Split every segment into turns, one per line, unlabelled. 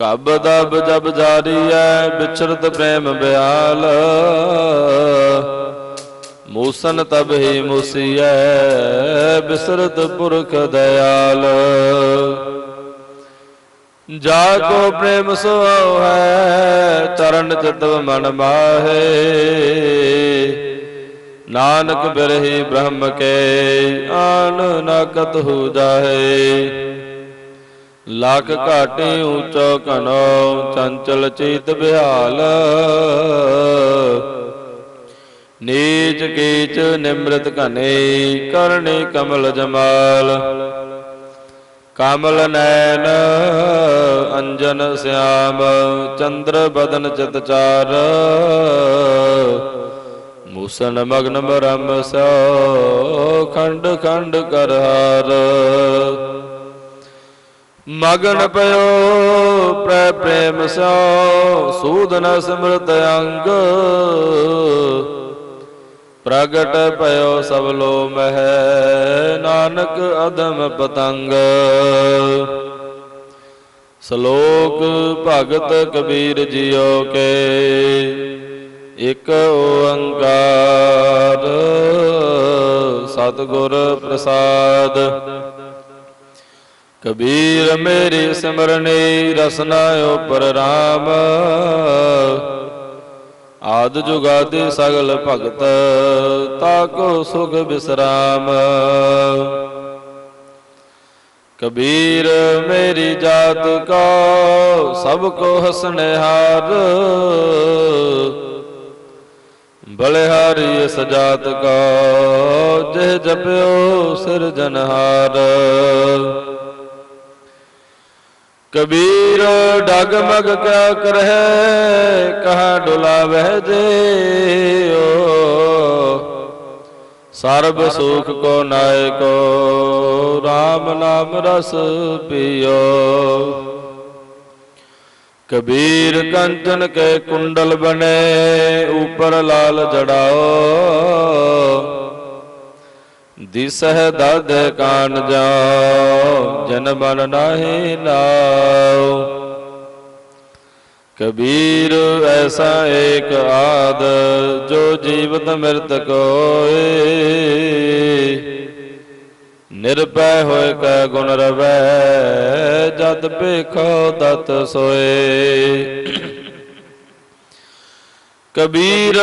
ਕਬ ਦਬ ਜਬ ਜਾਰੀ ਜਾਰੀਐ ਵਿਚਰਤ ਪ੍ਰੇਮ ਬਿਆਲ। ਮੂਸਨ ਤਬ ਹੀ ਮੁਸੀਐ, ਬਿਸਰਤ ਪੁਰਖ ਦਇਆਲ। ਜਾ ਕੋ ਪ੍ਰੇਮ ਸੋ ਹੈ ਚਰਨ ਚਿਤਵ ਮਨ ਮਾਹੇ। ਨਾਨਕ ਬਿਰਹੀ ਬ੍ਰਹਮ ਕੇ, ਆਨ ਨਾਕਤ ਹੋ ਜਾਹੇ। ਲੱਖ ਘਾਟੇ ਊਚੋ ਕਨੋ ਚੰਚਲ ਚੀਤ ਬਿਹਾਲ ਨੀਚ ਕੀਚ ਨਿਮ੍ਰਿਤ ਘਨੇ, ਕਰਨੇ ਕਮਲ ਜਮਾਲ। ਕਮਲ ਨੈਣ, ਅੰਜਨ ਸਿਆਮ, ਚੰਦਰ ਬਦਨ ਚਿਤ ਚਾਰ। ਮੂਸਨ ਮਗਨ ਬ੍ਰਹਮ ਸੋ, ਖੰਡ ਖੰਡ ਕਰਹਾਰ। ਮਗਨ ਪਇਓ ਪ੍ਰੈ ਪ੍ਰੇਮ ਸੋ ਸੂਦਨ ਸਮਰਤ ਅੰਗ। ਪ੍ਰਗਟ ਭਇਓ ਸਭ ਲੋ ਮਹਿ, ਨਾਨਕ ਅਦਮ ਪਤੰਗ। ਸ਼ਲੋਕ ਭਗਤ ਕਬੀਰ ਜੀਓ ਕੇ, ਇਕ ਓੰਕਾਰ। ਸਤਿਗੁਰ ਪ੍ਰਸਾਦ। ਕਬੀਰ ਮੇਰੀ ਸਿਮਰਨੀ, ਰਸਨਾ ਉਪਰ ਰਾਮ। ਆਦ ਜੁਗਾਦੇ ਸਗਲ ਭਗਤ ਤਾਕੋ ਸੁਖ ਬਿਸਰਾਮ। ਕਬੀਰ ਮੇਰੀ ਜਾਤ ਕਾ, ਸਭ ਕੋ ਹਸਨਿਹਾਰ। ਬਲਿਹਾਰੀ ਸਜਾਤ ਕਾ, ਜਿਹ ਜਪਿਓ ਸਿਰਜਨਹਾਰ ਕਬੀਰ ਡਗਮਗ ਕਿਆ ਕਰਹਿ, ਕਹਾ ਡੁਲਾਵਹਿ ਜਿਓ ਸਰਬ ਸੁਖ ਕੋ ਨਾਇਕੋ RAM ਨਾਮ ਰਸ ਪੀਓ। ਕਬੀਰ ਕੰਚਨ ਕੇ ਕੁੰਡਲ ਬਣੇ, ਉਪਰ ਲਾਲ ਜੜਾਓ। ਦਿਸਹਿ ਦਦ ਕਾਨ ਜਾਓ ਜਨ ਮਨ ਨਾਹੀ ਨਾਉ। ਕਬੀਰ ਐਸਾ ਏਕ ਆਦ, ਜੋ ਜੀਵਤ ਮਿਰਤ ਕੋਏ। ਨਿਰਭੈ ਹੋਇ ਕੈ ਗੁਣ ਰਵੈ, ਜਦ ਭੇਖੋ ਦਤ ਸੋਏ। ਕਬੀਰ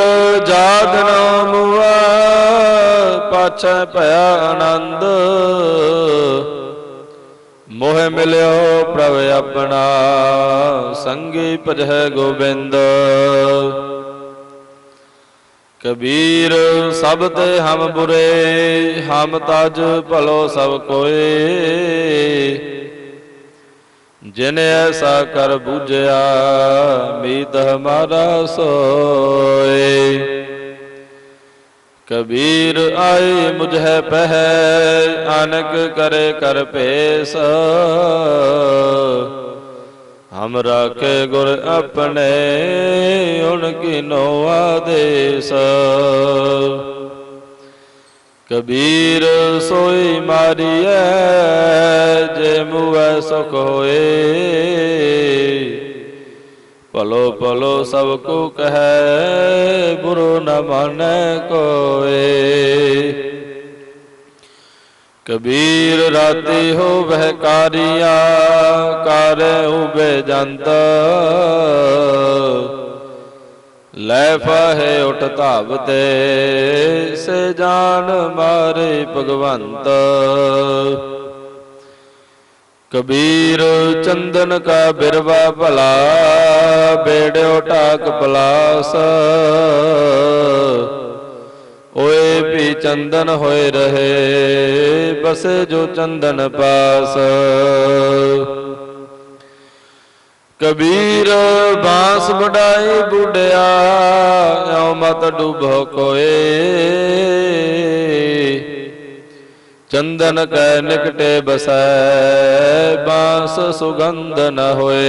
ਜਾਦ ਨਾਮ ਪਾਛੈ ਭਇਆ ਆਨੰਦ। ਮੋਹ ਮਿਲਿਓ ਪ੍ਰਭ ਆਪਣਾ। ਸੰਗੀ ਭਜੈ ਗੋਬਿੰਦ। ਕਬੀਰ, ਸਭ ਤੇ ਹਮ ਬੁਰੇ, ਹਮ ਤਜ ਭਲੋ ਸਭ ਕੋਏ। ਜਿਨ ਐਸਾ ਕਰ ਬੁਝਿਆ, ਮੀਤ ਹਮਾਰਾ ਸੋਏ। ਕਬੀਰ ਆਏ ਮੁਝੈ ਪਹਿ, ਅਨਕ ਕਰੇ ਕਰ ਭੇਸ। ਹਮ ਰਾਖੇ ਗੁਰ ਆਪਣੇ ਉਨ ਕੀਨੋ ਆਦੇਸ ਕਬੀਰ ਸੋਈ ਮਾਰੀਐ, ਜੇ ਮੁਐ ਸੁਖ ਹੋਏ। ਭਲੋ ਭਲੋ ਸਭ ਕੋ ਕਹੈ ਬੁਰੋ ਨ ਮਾਨੈ ਕੋਏ। ਕਬੀਰ ਰਾਤੀ ਹੋਵਹਿ ਕਾਰਿਆ ਕਾਰੇ ਉਬੇ ਜੰਤ। ਲੈ ਫਾਹੇ ਉਠ ਧਾਵਤੇ ਸੇ ਜਾਨ ਮਾਰੇ ਭਗਵੰਤ। ਕਬੀਰ ਚੰਦਨ ਕਾ ਬਿਰਵਾ ਭਲਾ, ਬੇੜਿਓ ਟਾਕ ਪਲਾਸ ਓਏ ਵੀ ਚੰਦਨ ਹੋਏ ਰਹੇ, ਬਸੇ ਜੋ ਚੰਦਨ ਪਾਸ। ਕਬੀਰ ਬਾਸ ਵਡਾਈ ਬੁੱਢਿਆ ਐਉ ਮਤ ਡੁਬੋ ਕੋਏ। ਚੰਦਨ ਕੈ ਨਿਕਟੇ ਬਸੈ, ਬਾਸ ਸੁਗੰਧ ਨ ਹੋਏ।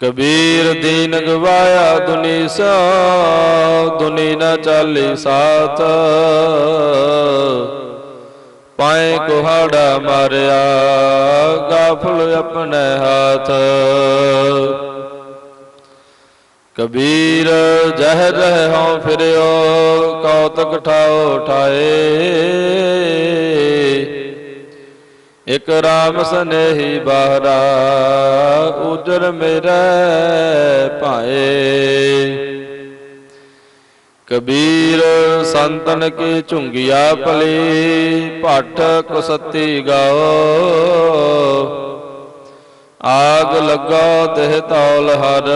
ਕਬੀਰ ਦੀਨ ਗਵਾਇਆ ਦੁਨੀ ਸਾ ਦੁਨੀ ਨ ਚਾਲੀ ਸਾਥ। ਪਾਏ ਕੁਹਾੜਾ ਮਾਰਿਆ, ਗਾਫਲ ਆਪਣੇ ਹਾਥ। ਕਬੀਰ ਜਹ ਜਹ ਹਉ ਫਿਰਿਓ, ਕੌਤਕ ਠਾਓ ਠਾਏ। ਇਕ ਰਾਮ ਸਨੇਹੀ ਬਾਹਰਾ ਉਜਰ ਮੇਰੇ ਭਾਏ। ਕਬੀਰ ਸੰਤਨ ਕੀ ਝੁੰਗਿਆ ਭਲੀ ਭੱਟ ਕੁਸਤੀ ਗਾਓ। ਆਗ ਲੱਗਾ ਤਿਹ ਤੌਲ ਹਰ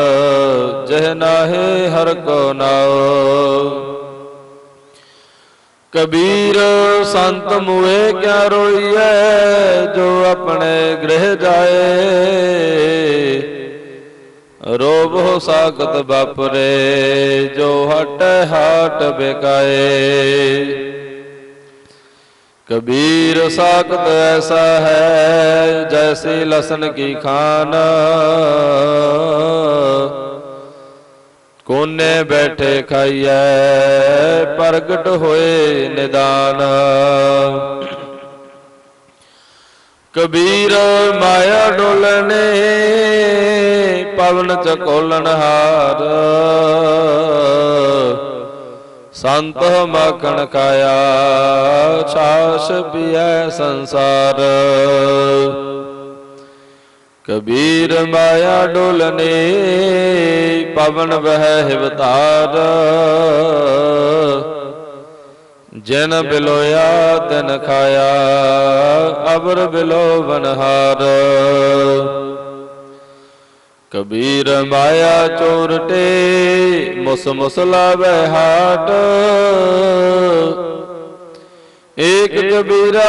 ਜਹ ਨਾਹੇ ਹਰ ਕੋ ਨਾਉ। ਕਬੀਰ ਸੰਤ ਮੂਏ ਕਿਆ ਰੋਈਐ, ਜੋ ਆਪਣੇ ਗ੍ਰਹਿ ਜਾਏ। ਰੋਬ ਹੋ ਸਾਖਤ ਬਾਪਰੇ ਜੋ ਹਟ ਹਾਟ ਬਿਕਾਏ। ਕਬੀਰ ਸਾਖਤ ਐਸਾ ਹੈ, ਜੈਸੀ ਲਸਨ ਕੀ ਖਾਨ। ਕੋਨੇ ਬੈਠੇ ਖਾਈਐ, ਪ੍ਰਗਟ ਹੋਏ ਨਿਦਾਨ। ਕਬੀਰ ਮਾਇਆ ਡੋਲਨੇ ਪਵਨ ਚਕੋਲਨ ਹਾਰ। ਸੰਤ ਮਖਣ ਕਾਇਆ ਛਾਸ ਪੀਐ ਸੰਸਾਰ। ਕਬੀਰ ਮਾਇਆ ਡੋਲਨੇ ਪਵਨ ਵਹਿ ਹਿਵਤਾਰ ਜਿਨ ਬਿਲੋਇਆ, ਤਿਨ ਖਾਇਆ, ਅਬਰ ਬਿਲੋ ਬਨਹਾਰ ਕਬੀਰ ਮਾਇਆ ਚੋਰਟੇ ਮੁਸ ਮੁਸਲਾ ਲਾਵੇ ਹਾਟ। ਏਕ ਕਬੀਰਾ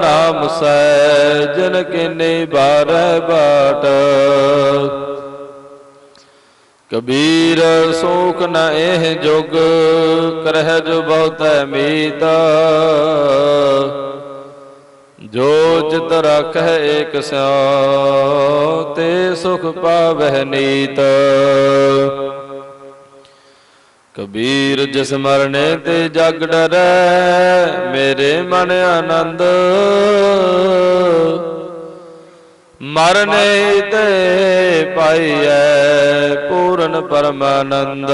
ਨਾਮ ਸੈ ਜਨ ਕਿਨੇ ਬਾਰੈ ਬਾਟ। ਕਬੀਰ ਸੋਖ ਨ ਇਹ ਜੁਗ ਕਰਹਿ ਜੋ ਬਹੁਤੈ ਮੀਤ। ਜੋ ਚਿਤ ਰਖੈ ਏਕ ਸਿਉ ਤੇ ਸੁਖ ਪਾਵਹਿ ਨੀਤ। ਕਬੀਰ ਜਿਸ ਮਰਨੇ ਤੇ ਜਗ ਡਰੈ ਮੇਰੇ ਮਨ ਆਨੰਦ। ਮਰਨੇ ਤੇ ਪਾਈਐ ਪੂਰਨ ਪਰਮਾਨੰਦ।